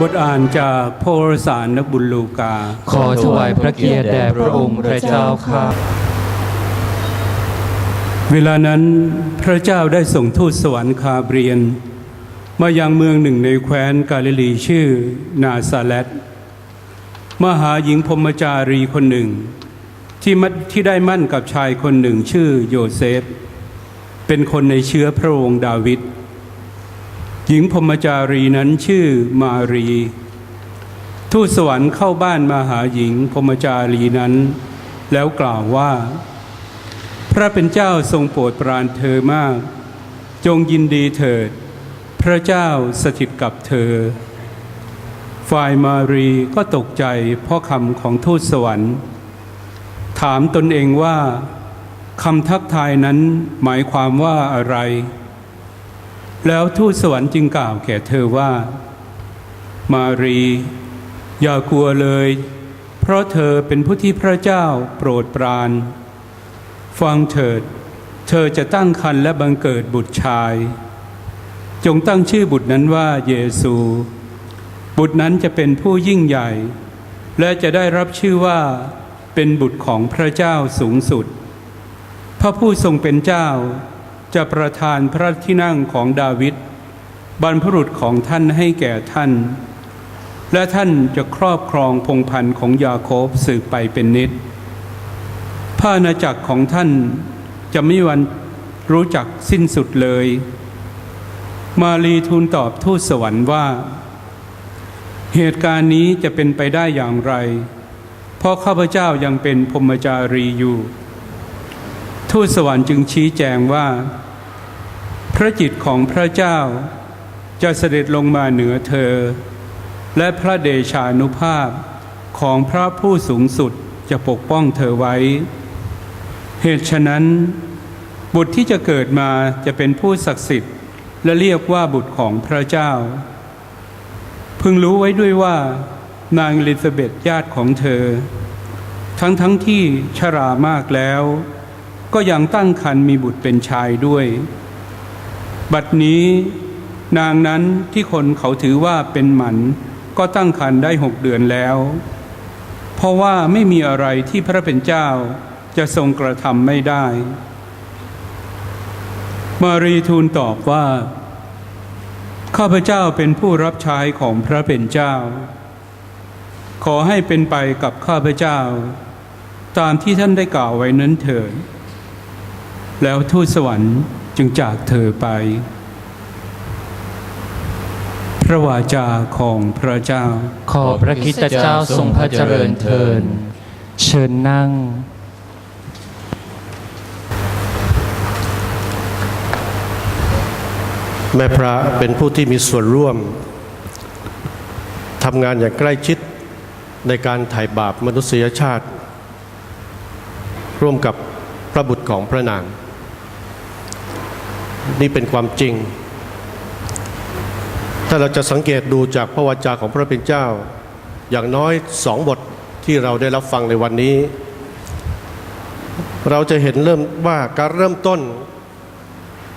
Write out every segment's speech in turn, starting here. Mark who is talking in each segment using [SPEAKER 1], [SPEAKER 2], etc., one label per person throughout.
[SPEAKER 1] บทอ่านจากพระวรสารนักบุญลูกา
[SPEAKER 2] ขอถวายพระเกียรติแด่พระองค์พระเจ้าค่ะ
[SPEAKER 1] เวลานั้นพระเจ้าได้ส่งทูตสวรรค์คาเบรียน มายังเมืองหนึ่งในแคว้นกาลิลีชื่อนาซาเลตมาหาหญิงพรหมจารีคนหนึ่ง ที่มัดที่ได้มั่นกับชายคนหนึ่งชื่อโยเซฟ เป็นคนในเชื้อพระองค์ดาวิด หญิงพรมจารีนั้นชื่อมารี ทูตสวรรค์เข้าบ้านมาหาหญิงพรมจารีนั้น แล้วกล่าวว่า พระเป็นเจ้าทรงโปรดปรานเธอมาก จงยินดีเถิด พระเจ้าสถิตกับเธอ ฝ่ายมารีก็ตกใจเพราะคำของทูตสวรรค์ ถามตนเองว่าคำทักทายนั้นหมายความว่าอะไร แล้วทูตสวรรค์จึงกล่าวแก่เธอว่า มารี อย่ากลัวเลย เพราะเธอเป็นผู้ที่พระเจ้าโปรดปราน ฟังเถิด เธอจะตั้งครรภ์และบังเกิดบุตรชาย จงตั้งชื่อบุตรนั้นว่าเยซู บุตรนั้นจะเป็นผู้ยิ่งใหญ่ และจะได้รับชื่อว่าเป็นบุตรของพระเจ้าสูงสุด พระผู้ทรงเป็นเจ้า จะประทานพระที่นั่งของดาวิดบรรพุรุษของท่านให้แก่ท่าน และท่านจะครอบครองพงพันธ์ของยาโคบสืบไปเป็นนิจพระอาณาจักรของท่านจะไม่วันรู้จักสิ้นสุดเลย มารีทูลตอบทูตสวรรค์ว่า เหตุการณ์นี้จะเป็นไปได้อย่างไร เพราะข้าพเจ้ายังเป็นพรมจารีอยู่ ทูตสวรรค์จึงชี้แจงว่า พระจิตของพระเจ้าจะเสด็จลงมาเหนือเธอ และพระเดชานุภาพของพระผู้สูงสุดจะปกป้องเธอไว้ เหตุฉะนั้น บุตรที่จะเกิดมาจะเป็นผู้ศักดิ์สิทธิ์ และเรียกว่าบุตรของพระเจ้า พึงรู้ไว้ด้วยว่านางอลิซาเบธญาติของเธอ ทั้งทั้งที่ชรามากแล้ว ก็ยังตั้งครรภ์มีบุตรเป็นชายด้วย บัดนี้นางนั้นที่คนเขาถือว่าเป็นหมัน ก็ตั้งครรภ์ได้หกเดือนแล้ว เพราะว่าไม่มีอะไรที่พระเป็นเจ้าจะทรงกระทำไม่ได้ มารีทูลตอบว่า ข้าพเจ้าเป็นผู้รับใช้ของพระเป็นเจ้า ขอให้เป็นไปกับข้าพเจ้า ตามที่ท่านได้กล่าวไว้นั้นเถิด แล้วทูตสวรรค์จึงจากเธอไป พระวาจาของพระเจ้า
[SPEAKER 2] ขอพระคริสตเจ้าทรงพระเจริญเทิน เชิญนั่ง
[SPEAKER 3] แม่พระเป็นผู้ที่มีส่วนร่วมทำงานอย่างใกล้ชิดในการไถ่บาปมนุษยชาติ ร่วมกับพระบุตรของพระนาง นี่เป็นความจริง ถ้าเราจะสังเกตดูจากพระวจาของพระเป็นเจ้า อย่างน้อยสองบทที่เราได้รับฟังในวันนี้ เราจะเห็นเริ่มว่าการเริ่มต้น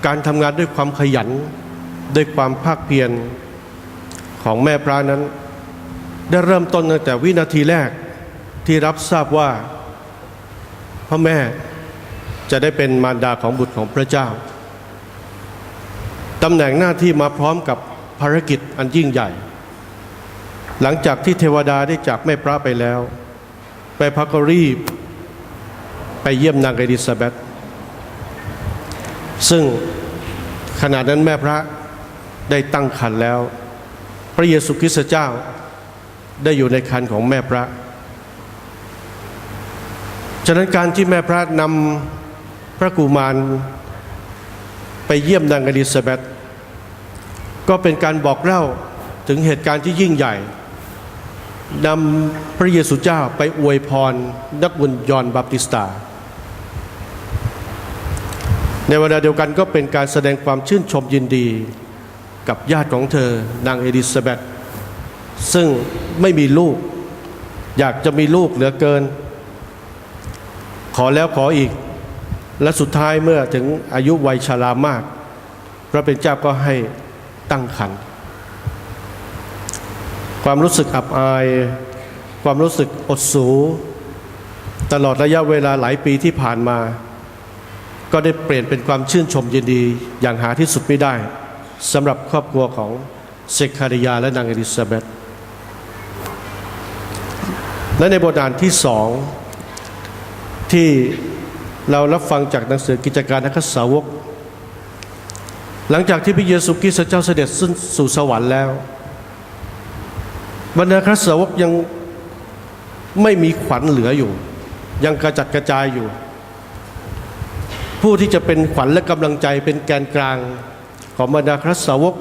[SPEAKER 3] การทำงานด้วยความขยัน ด้วยความภาคเพียรของแม่พระนั้น ได้เริ่มต้นตั้งแต่วินาทีแรกที่รับทราบว่าพระแม่จะได้เป็นมารดาของบุตรของพระเจ้า ตำแหน่งหน้าที่มาพร้อมกับภารกิจอันยิ่งใหญ่ หลังจากที่เทวดาได้จากแม่พระไปแล้วแม่พระก็รีบ ไปเยี่ยมนางเอลิซาเบธซึ่งขณะนั้นแม่พระได้ตั้งครรภ์แล้ว พระเยซูคริสต์เจ้าได้อยู่ในครรภ์ของแม่พระ ฉะนั้นการที่แม่พระนำพระกุมารไปเยี่ยมนางอลิซาเบธ ก็เป็นการบอกเล่าถึงเหตุการณ์ที่ยิ่งใหญ่นำพระเยซูเจ้าไปอวยพรนักบุญยอนบัพติสตา ในเวลาเดียวกันก็เป็นการแสดงความชื่นชมยินดีกับญาติของเธอนางเอลิซาเบธซึ่งไม่มีลูก อยากจะมีลูกเหลือเกิน ขอแล้วขออีก และสุดท้ายเมื่อถึงอายุวัยชรามาก พระเป็นเจ้าก็ให้ ตั้งครรภ์ความรู้สึกอับอาย ความรู้สึกอดสู ตลอดระยะเวลาหลายปีที่ผ่านมา ก็ได้เปลี่ยนเป็นความชื่นชมยินดีอย่างหาที่สุดไม่ได้สำหรับครอบครัวของเซคคาริยาและนางเอลิซาเบธและในบทอ่านที่สองที่เรารับฟังจากหนังสือกิจการนักสาวก หลังจากที่พระเยซูคริสต์เจ้าเสด็จขึ้นสู่สวรรค์แล้ว บรรดาคริสตสาวกยังไม่มีขวัญเหลืออยู่ ยังกระจัดกระจายอยู่ ผู้ที่จะเป็นขวัญและกำลังใจเป็นแกนกลางของบรรดาคริสตสาวก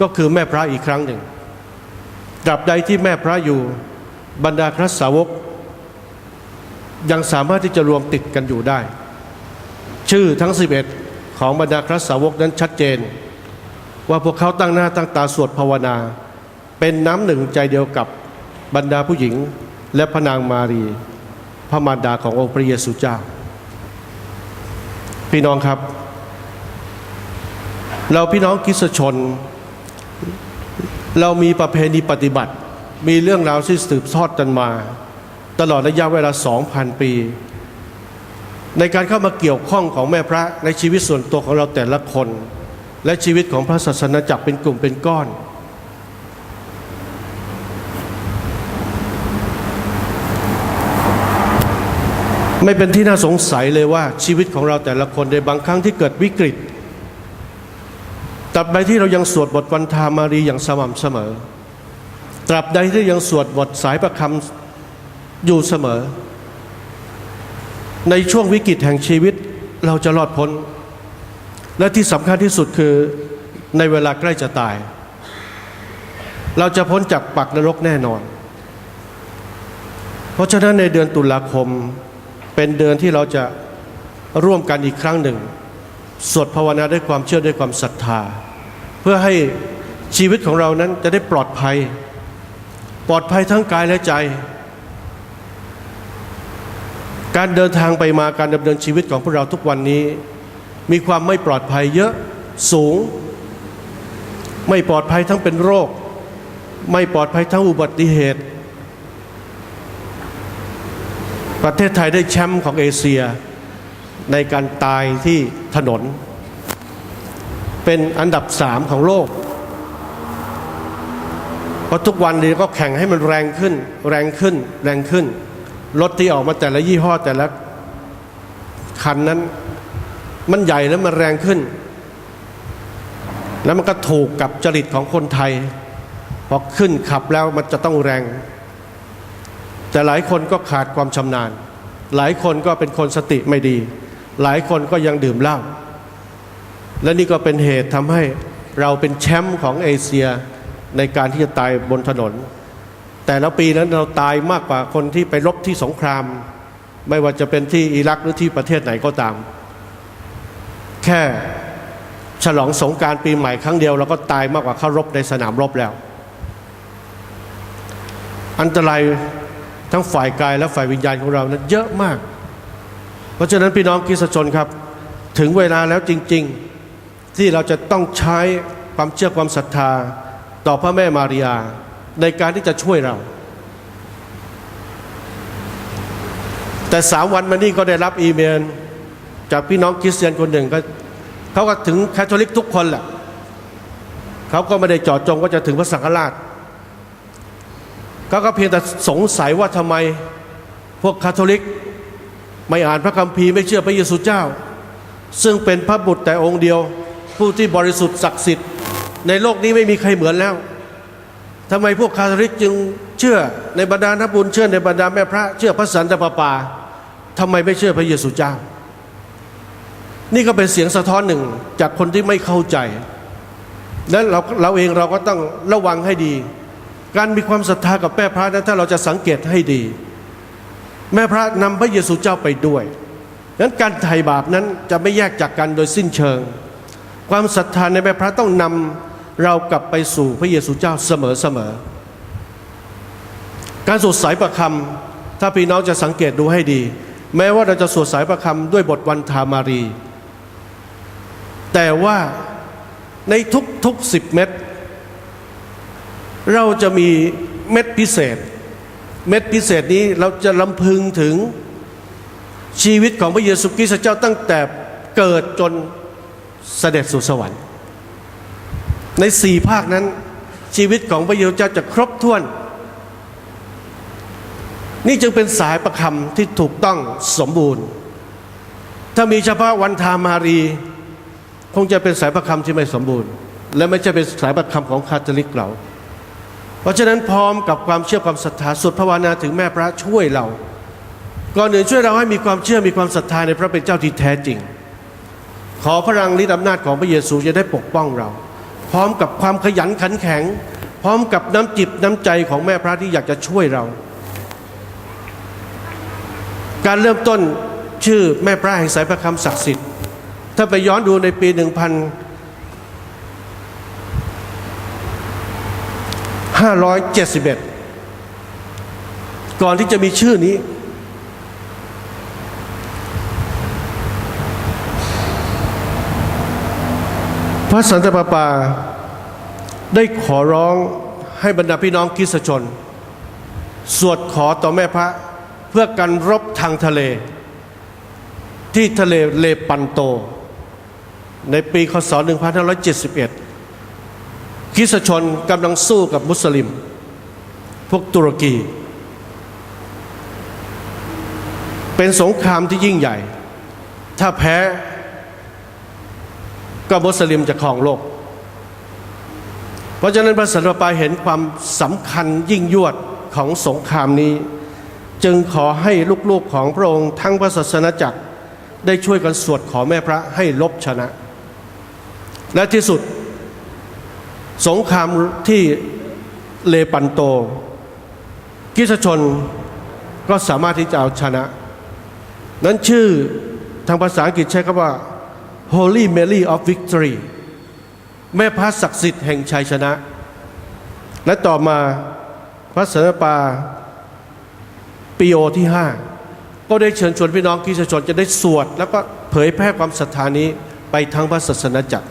[SPEAKER 3] ก็คือแม่พระอีกครั้งหนึ่งตราบใดที่แม่พระอยู่บรรดาคริสตสาวก ยังสามารถที่จะรวมติดกันอยู่ได้ ชื่อทั้ง 11 ของบรรดาคริสสาวกนั้นชัดเจน ว่าพวกเขาตั้งหน้าตั้งตาสวดภาวนา เป็นน้ำหนึ่งใจเดียวกับบรรดาผู้หญิงและพระนางมารี พระมารดาขององค์พระเยซูเจ้า พี่น้องครับ เราพี่น้องคริสชน เรามีประเพณีปฏิบัติ มีเรื่องราวที่สืบทอดกันมา ตลอดระยะเวลา 2,000 ปี ในการเข้ามาเกี่ยวข้องของแม่พระในชีวิตส่วนตัวของเราแต่ละคน และชีวิตของพระศาสนาจักรเป็นกลุ่มเป็นก้อน ไม่เป็นที่น่าสงสัยเลยว่าชีวิตของเราแต่ละคนในบางครั้งที่เกิดวิกฤตตราบใดที่เรายังสวดบทวันธามารีอย่างสม่ำเสมอตราบใดที่ยังสวดบทสายประคำอยู่เสมอ ในช่วงวิกฤตแห่งชีวิตเราจะรอดพ้น และที่สำคัญที่สุดคือในเวลาใกล้จะตาย เราจะพ้นจากปักนรกแน่นอน เพราะฉะนั้นในเดือนตุลาคมเป็นเดือนที่เราจะร่วมกันอีกครั้งหนึ่ง สวดภาวนาด้วยความเชื่อด้วยความศรัทธา เพื่อให้ชีวิตของเรานั้นจะได้ปลอดภัย ปลอดภัยทั้งกายและใจ การเดินทางไปมาการดำเนินชีวิตของพวกเราทุกวันนี้ มีความไม่ปลอดภัยเยอะสูง ไม่ปลอดภัยทั้งเป็นโรค ไม่ปลอดภัยทั้งอุบัติเหตุ ประเทศไทยได้แชมป์ของเอเชีย ในการตายที่ถนน เป็นอันดับสามของโลกเพราะทุกวันนี้ก็แข่งให้มันแรงขึ้น แรงขึ้นแรงขึ้น รถที่ออกมาแต่ละยี่ห้อแต่ละคันนั้น มันใหญ่แล้วมันแรงขึ้น แล้วมันก็ถูกกับจริตของคนไทย พอขึ้นขับแล้วมันจะต้องแรง แต่หลายคนก็ขาดความชำนาญ หลายคนก็เป็นคนสติไม่ดี หลายคนก็ยังดื่มเหล้าและนี่ก็เป็นเหตุทำให้เราเป็นแชมป์ของเอเชียในการที่จะตายบนถนน แต่ละปีนั้นเราตายมากกว่าคนที่ไปรบที่สงคราม ไม่ว่าจะเป็นที่อิรักหรือที่ประเทศไหนก็ตาม แค่ฉลองสงการปีใหม่ครั้งเดียวเราก็ตายมากกว่าเข้ารบในสนามรบแล้ว อันตรายทั้งฝ่ายกายและฝ่ายวิญญาณของเรานั้นเยอะมาก เพราะฉะนั้นพี่น้องคริสชนครับ ถึงเวลาแล้วจริง ๆที่เราจะต้องใช้ความเชื่อความศรัทธาต่อพระแม่มารียา ในการที่จะช่วยเรา แต่สามวันมานี้ก็ได้รับอีเมล จากพี่น้องคริสเตียนคนหนึ่งก็เขาก็ถึงแคทอลิกทุกคนแหละเขาก็ไม่ได้จาะจงว่าจะถึงพระสังฆราชเขาก็เพียงแต่สงสัยว่าทำไมพวกคาทอลิก ไม่อ่านพระคัมภีร์ไม่เชื่อพระเยซูเจ้า ซึ่งเป็นพระบุตรแต่องค์เดียว ผู้ที่บริสุทธิ์ศักดิ์สิทธิ์ในโลกนี้ไม่มีใครเหมือนแล้ว ทำไมพวกคาทอลิกจึงเชื่อในบรรดานักบุญเชื่อในบรรดาแม่พระ เชื่อพระสันตะปาปาทำไมไม่เชื่อพระเยซูเจ้า นี่ก็เป็นเสียงสะท้อนหนึ่งจากคนที่ไม่เข้าใจ และเราเราเองเราก็ต้องระวังให้ดี การมีความศรัทธากับแม่พระนั้นถ้าเราจะสังเกตให้ดี แม่พระนำพระเยซูเจ้าไปด้วยนั้นการไถ่บาปนั้นจะไม่แยกจากกันโดยสิ้นเชิง ความศรัทธาในแม่พระต้องนำ เรากลับไปสู่พระเยซูเจ้าเสมอเสมอ การสวดสายประคำถ้าพี่น้องจะสังเกตดูให้ดี แม้ว่าเราจะสวดสายประคำด้วยบทวันธามารี แต่ว่าในทุกๆสิบเม็ดเราจะมีเม็ดพิเศษ เม็ดพิเศษนี้เราจะลำพึงถึงชีวิตของพระเยซูคริสต์เจ้าตั้งแต่เกิดจนเสด็จสู่สวรรค์ ในสี่ภาคนั้น ชีวิตของพระเยซูเจ้าจะครบถ้วน นี่จึงเป็นสายประคำที่ถูกต้องสมบูรณ์ ถ้ามีเฉพาะวันทามารี คงจะเป็นสายประคำที่ไม่สมบูรณ์ และไม่ใช่เป็นสายประคำของคาทอลิกเรา เพราะฉะนั้นพร้อมกับความเชื่อความศรัทธาสุดภาวนาถึงแม่พระช่วยเราก่อนอื่นช่วยเราให้มีความเชื่อมีความศรัทธาในพระเป็นเจ้าที่แท้จริง ขอพลังฤทธิอำนาจของพระเยซูจะได้ปกป้องเรา ร้อมกับความขยันขันแข็ง พร้อมกับน้ำจิตน้ำใจของแม่พระที่อยากจะช่วยเรา การเริ่มต้นชื่อแม่พระแห่งสายประคำศักดิ์สิทธิ์ ถ้าไปย้อนดูในปี 1571 ก่อนที่จะมีชื่อนี้ ระสันตะปาปาได้ขอร้องให้บรรดาพี่น้องคริสชน สวดขอต่อแม่พระเพื่อกันรบทางทะเล ที่ทะเลเลปันโต ในปีคศ 1571คริสชนกำลังสู้กับมุสลิม พวกตุรกี เป็นสงครามที่ยิ่งใหญ่ ถ้าแพ้ ก็มุสลิมจะครองโลก เพราะฉะนั้นพระสันตะปาเห็นความสำคัญยิ่งยวดของสงครามนี้ จึงขอให้ลูกๆของพระองค์ทั้งพระศาสนาจักรได้ช่วยกันสวดขอแม่พระให้ลบชนะ และที่สุด สงครามที่เลปันโตคริสชนก็สามารถที่จะเอาชนะ นั้นชื่อทางภาษาอังกฤษใช้คำว่า Holy Mary of Victory แม่พระศักดิ์สิทธิ์แห่งชัยชนะ และต่อมาพระสนปาปีโอที่ 5 ก็ได้เชิญชวนพี่น้องคริสตชนจะได้สวด แล้วก็เผยแพร่ความศรัทธานี้ไปทั้งพระศาสนาจักร